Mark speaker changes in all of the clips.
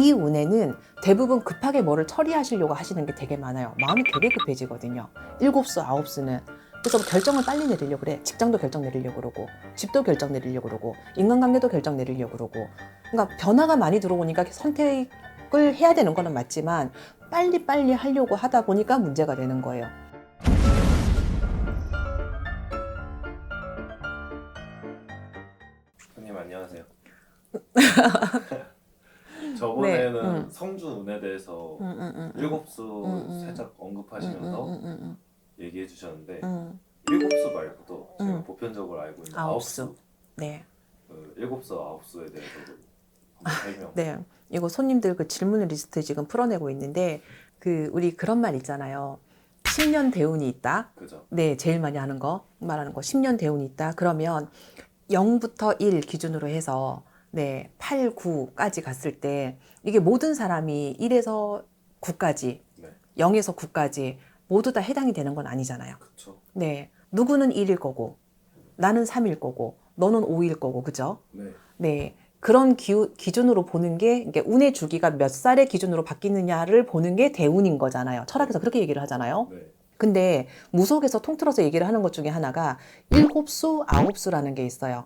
Speaker 1: 이 운에는 대부분 급하게 뭐를 처리하시려고 하시는 게 되게 많아요. 마음이 되게 급해지거든요. 일곱 수, 아홉 수는. 그래서 뭐 결정을 빨리 내리려고 그래. 직장도 결정 내리려고 그러고, 집도 결정 내리려고 그러고, 인간관계도 결정 내리려고 그러고. 그러니까 변화가 많이 들어오니까 선택을 해야 되는 거는 맞지만 빨리빨리 하려고 하다 보니까 문제가 되는 거예요.
Speaker 2: 안녕하세요. 저번에는
Speaker 1: 네, 음.
Speaker 2: 성주 운에 대해서
Speaker 1: 응, 응, 응, 응.
Speaker 2: 일곱 수
Speaker 1: 음, 음.
Speaker 2: 살짝 언급하시면서
Speaker 1: 응, 응, 응,
Speaker 2: 얘기해 주셨는데
Speaker 1: 응, 응.
Speaker 2: 일곱 수 말고도 제가
Speaker 1: 음.
Speaker 2: 보편적으로 알고 있는
Speaker 1: 아홉
Speaker 2: 아홉
Speaker 1: 수.
Speaker 2: 수,
Speaker 1: 네.
Speaker 2: 그 일곱 수 아홉 수에 대해서도 한번 설명.
Speaker 1: 네. 이거 손님들 그 질문 리스트 지금 풀어내고 있는데 그 우리 그런 말 있잖아요. 10년 대운이 있다.
Speaker 2: 그죠?
Speaker 1: 네, 제일 많이 하는 거 말하는 거 10년 대운이 있다. 그러면 0부터 1 기준으로 해서 네, 8, 9까지 갔을 때 이게 모든 사람이 1에서 9까지
Speaker 2: 네,
Speaker 1: 0에서 9까지 모두 다 해당이 되는 건 아니잖아요.
Speaker 2: 그쵸.
Speaker 1: 네. 누구는 1일 거고 나는 3일 거고 너는 5일 거고 그죠?
Speaker 2: 네,
Speaker 1: 네. 그런 기, 기준으로 보는 게 이게 운의 주기가 몇 살의 기준으로 바뀌느냐를 보는 게 대운인 거잖아요. 철학에서 그렇게 얘기를 하잖아요.
Speaker 2: 네,
Speaker 1: 근데 무속에서 통틀어서 얘기를 하는 것 중에 하나가 일곱 수, 아홉 수라는 게 있어요.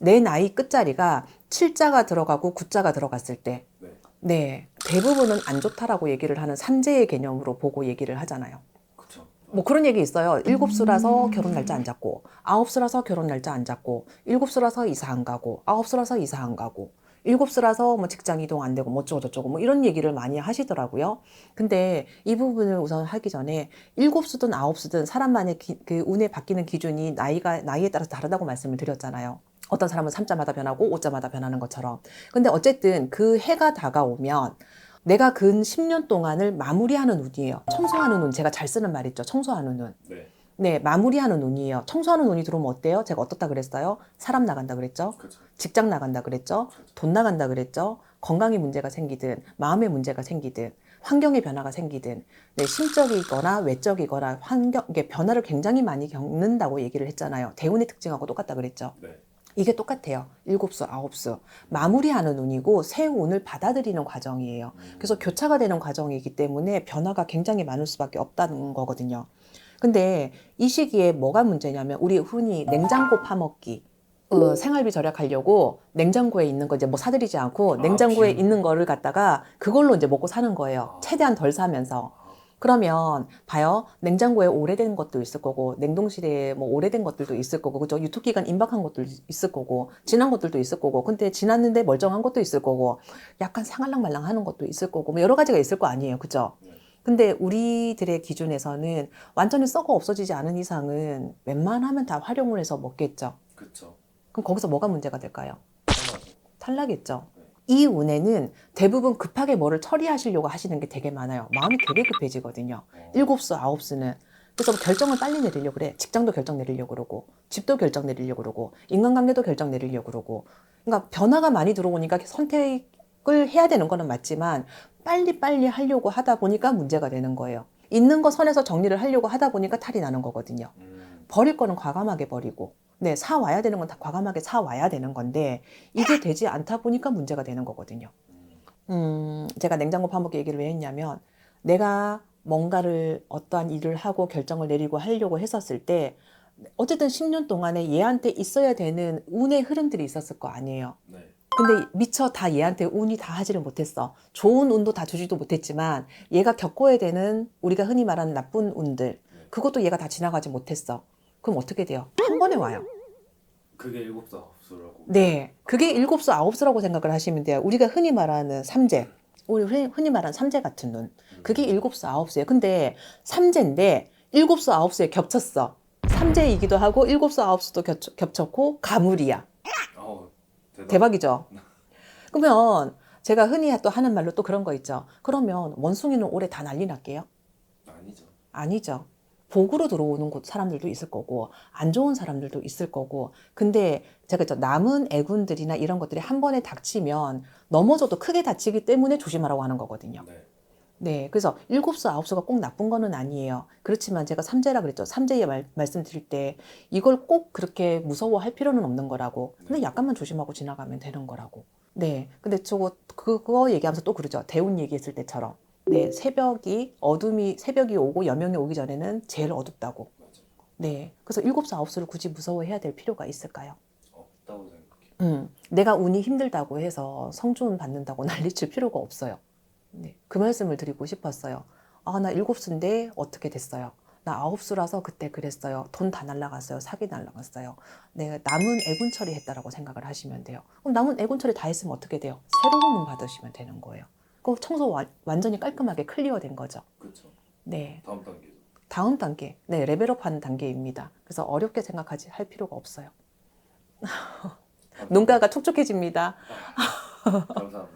Speaker 1: 내 나이 끝자리가 7자가 들어가고 9자가 들어갔을 때,
Speaker 2: 네,
Speaker 1: 네. 대부분은 안 좋다라고 얘기를 하는 삼재의 개념으로 보고 얘기를 하잖아요.
Speaker 2: 그쵸.
Speaker 1: 뭐 그런 얘기 있어요. 일곱 수라서 결혼 날짜 안 잡고, 아홉 수라서 결혼 날짜 안 잡고, 일곱 수라서 이사 안 가고, 아홉 수라서 이사 안 가고, 일곱 수라서 뭐 직장 이동 안 되고 뭐 어쩌고 저쩌고 뭐 이런 얘기를 많이 하시더라고요. 근데 이 부분을 우선 하기 전에 일곱 수든 아홉 수든 사람만의 기- 그 운에 바뀌는 기준이 나이가 나이에 따라서 다르다고 말씀을 드렸잖아요. 어떤 사람은 3자마다 변하고 5자마다 변하는 것처럼. 근데 어쨌든 그 해가 다가오면 내가 근 10년 동안을 마무리하는 운이에요. 청소하는 운. 제가 잘 쓰는 말 있죠. 청소하는 운.
Speaker 2: 네,
Speaker 1: 네, 마무리하는 운이에요. 청소하는 운이 들어오면 어때요? 제가 어떻다 그랬어요? 사람 나간다 그랬죠?
Speaker 2: 그쵸.
Speaker 1: 직장 나간다 그랬죠? 돈 나간다 그랬죠? 건강에 문제가 생기든, 마음에 문제가 생기든, 환경의 변화가 생기든, 네, 심적이거나 외적이거나 환경, 이게 변화를 굉장히 많이 겪는다고 얘기를 했잖아요. 대운의 특징하고 똑같다 그랬죠?
Speaker 2: 네,
Speaker 1: 이게 똑같아요. 일곱 수, 아홉 수. 마무리하는 운이고 새 운을 받아들이는 과정이에요.
Speaker 2: 음,
Speaker 1: 그래서 교차가 되는 과정이기 때문에 변화가 굉장히 많을 수밖에 없다는 거거든요. 근데 이 시기에 뭐가 문제냐면 우리 흔히 냉장고 파먹기. 어, 생활비 절약하려고 냉장고에 있는 거 이제 뭐 사들이지 않고
Speaker 2: 아,
Speaker 1: 냉장고에 있는 거를 갖다가 그걸로 이제 먹고 사는 거예요.
Speaker 2: 아.
Speaker 1: 최대한 덜 사면서.
Speaker 2: 아,
Speaker 1: 그러면 봐요. 냉장고에 오래된 것도 있을 거고 냉동실에 뭐 오래된 것들도 있을 거고 그죠? 유통기간 임박한 것도 있을 거고 지난 것들도 있을 거고 근데 지났는데 멀쩡한 것도 있을 거고 약간 상할랑말랑 하는 것도 있을 거고 뭐 여러 가지가 있을 거 아니에요. 그죠?
Speaker 2: 네.
Speaker 1: 근데 우리들의 기준에서는 완전히 썩어 없어지지 않은 이상은 웬만하면 다 활용을 해서 먹겠죠.
Speaker 2: 그쵸.
Speaker 1: 그럼 거기서 뭐가 문제가 될까요? 탈락했죠.
Speaker 2: 네.
Speaker 1: 이 운에는 대부분 급하게 뭐를 처리하시려고 하시는 게 되게 많아요. 마음이 되게 급해지거든요.
Speaker 2: 어,
Speaker 1: 일곱 수, 아홉 수는. 그래서 뭐 결정을 빨리 내리려고 그래. 직장도 결정 내리려고 그러고, 집도 결정 내리려고 그러고, 인간관계도 결정 내리려고 그러고. 그러니까 변화가 많이 들어오니까 선택을 해야 되는 거는 맞지만 빨리빨리 하려고 하다 보니까 문제가 되는 거예요. 있는 거 선에서 정리를 하려고 하다 보니까 탈이 나는 거거든요.
Speaker 2: 음,
Speaker 1: 버릴 거는 과감하게 버리고, 네, 사 와야 되는 건 다 과감하게 사 와야 되는 건데, 이게 되지 않다 보니까 문제가 되는 거거든요.
Speaker 2: 음,
Speaker 1: 음, 제가 냉장고 파먹기 얘기를 왜 했냐면, 내가 뭔가를 어떠한 일을 하고 결정을 내리고 하려고 했었을 때, 어쨌든 10년 동안에 얘한테 있어야 되는 운의 흐름들이 있었을 거 아니에요.
Speaker 2: 네,
Speaker 1: 근데 미처 다 얘한테 운이 다 하지를 못했어. 좋은 운도 다 주지도 못했지만, 얘가 겪어야 되는 우리가 흔히 말하는 나쁜 운들, 그것도 얘가 다 지나가지 못했어. 그럼 어떻게 돼요? 한 번에 와요.
Speaker 2: 그게 일곱 수 아홉 수라고.
Speaker 1: 네. 그게 일곱 수, 아홉 수라고 생각을 하시면 돼요. 우리가 흔히 말하는 삼재. 우리 흔히, 말하는 삼재 같은 눈.
Speaker 2: 음,
Speaker 1: 그게 일곱 수, 아홉 수예요. 근데 삼재인데 일곱 수, 아홉 수에 겹쳤어. 삼재이기도 하고 일곱 수, 아홉 수도 겹, 겹쳤고 가물이야.
Speaker 2: 어, 대박.
Speaker 1: 대박 이죠. 그러면 제가 흔히 또 하는 말로 또 그런 거 있죠. 그러면 원숭이는 올해 다 난리 날게요?
Speaker 2: 아니죠.
Speaker 1: 아니죠. 복으로 들어오는 곳 사람들도 있을 거고 안 좋은 사람들도 있을 거고 근데 제가 저 남은 애군들이나 이런 것들이 한 번에 닥치면 넘어져도 크게 다치기 때문에 조심하라고 하는 거거든요.
Speaker 2: 네,
Speaker 1: 네, 그래서 일곱 수 아홉 수가 꼭 나쁜 거는 아니에요. 그렇지만 제가 삼재라 그랬죠. 삼재에 말, 말씀드릴 때 이걸 꼭 그렇게 무서워할 필요는 없는 거라고. 근데 약간만 조심하고 지나가면 되는 거라고. 네. 근데 저거 그거 얘기하면서 또 그러죠. 대운 얘기했을 때처럼. 네, 새벽이 어둠이 새벽이 오고 여명이 오기 전에는 제일 어둡다고. 네. 그래서 일곱 수 아홉 수를 굳이 무서워해야 될 필요가 있을까요?
Speaker 2: 없다고 생각해.
Speaker 1: 음, 내가 운이 힘들다고 해서 성주운 받는다고 난리칠 필요가 없어요. 네, 그 말씀을 드리고 싶었어요. 아, 나 일곱 수인데 어떻게 됐어요? 나 아홉 수라서 그때 그랬어요. 돈 다 날라갔어요. 사기 날라갔어요. 내가 남은 애군 처리했다라고 생각을 하시면 돼요. 그럼 남은 애군 처리 다 했으면 어떻게 돼요? 새로운 운 받으시면 되는 거예요. 그럼 청소 와- 완전히 깔끔하게 클리어된 거죠.
Speaker 2: 그렇죠.
Speaker 1: 네,
Speaker 2: 다음 단계죠.
Speaker 1: 다음 단계, 네 레벨업하는 단계입니다. 그래서 어렵게 생각하지 할 필요가 없어요. 눈가가 촉촉해집니다.
Speaker 2: 감사합니다.